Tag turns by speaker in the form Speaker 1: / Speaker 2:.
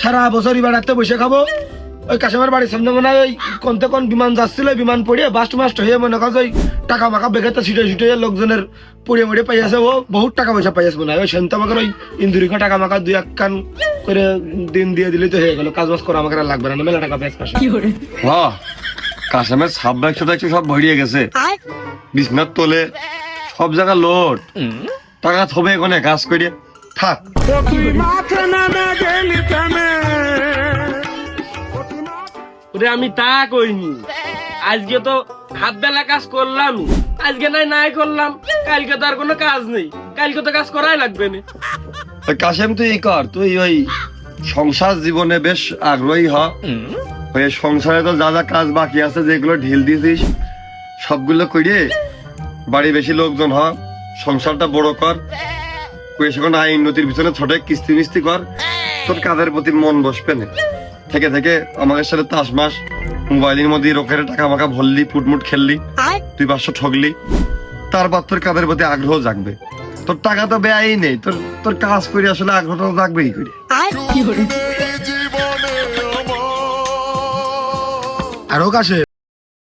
Speaker 1: সারা বছর বেড়াতে বসে খাব। ওই কাশেমের বাড়ির সামনে মনে হয় ওই কোন কোন বিমান যাচ্ছিল বিমান পড়িয়ে বাস্ট মাস্ট হয়ে মনে কাজ ওই টাকা মাকা বেগাতে ছিটে ছিটে লোকজনের পড়িয়ে মরিয়ে পাইয়াছে ও বহুত টাকা পয়সা পাইয়াছে মনে হয়। ওই সেন্ত আমাকে ওই ইন্দুরিকা টাকা মাকা দুই এক কান করে দিন দিয়ে দিলে তো হয়ে গেল। কাজ বাজ করা আমাকে আর লাগবে না মেলা টাকা পেয়েছে কাশে
Speaker 2: বাহ কাশেমের সাব একশো একশো সব ভরিয়ে গেছে। বিছনার তোলে সব জায়গা লোড টাকা থবে এখানে কাজ করে থাক।
Speaker 3: ওরে আমি তা কইনি। আজকে তো হাত বেলা কাজ করলাম। আজকে নাই নাই করলাম। কালকে তো আর কোনো কাজ নেই। কালকে তো কাজ করাই লাগবে না।
Speaker 2: কাশেম তুই কর। তুই ওই সংসার জীবনে বেশ আগ্রহী হ। ওই সংসারে তো যা যা কাজ বাকি আছে যেগুলো ঢিল দিয়েছিস সবগুলো করিয়ে বাড়ি বেশি লোকজন হ। সংসারটা বড় কর। আয় উন্নতির পিছনে ছোট কিস্তি মিস্তি কর। তোর কাজের প্রতি মন বসবে না। থেকে থেকে আমাদের সাথে তাস মাস মোবাইলের মধ্যে রোকের টাকা মাকা ভরলি ফুটমুট খেললি তুই পাঁচশো ঠগলি। তারপর তোর কাজের প্রতি আগ্রহ জাগবে। তোর টাকা তো ব্যয়ই নেই। তোর তোর কাজ করে আসলে আগ্রহটা জাগবেই করে।
Speaker 1: আরও? কাশে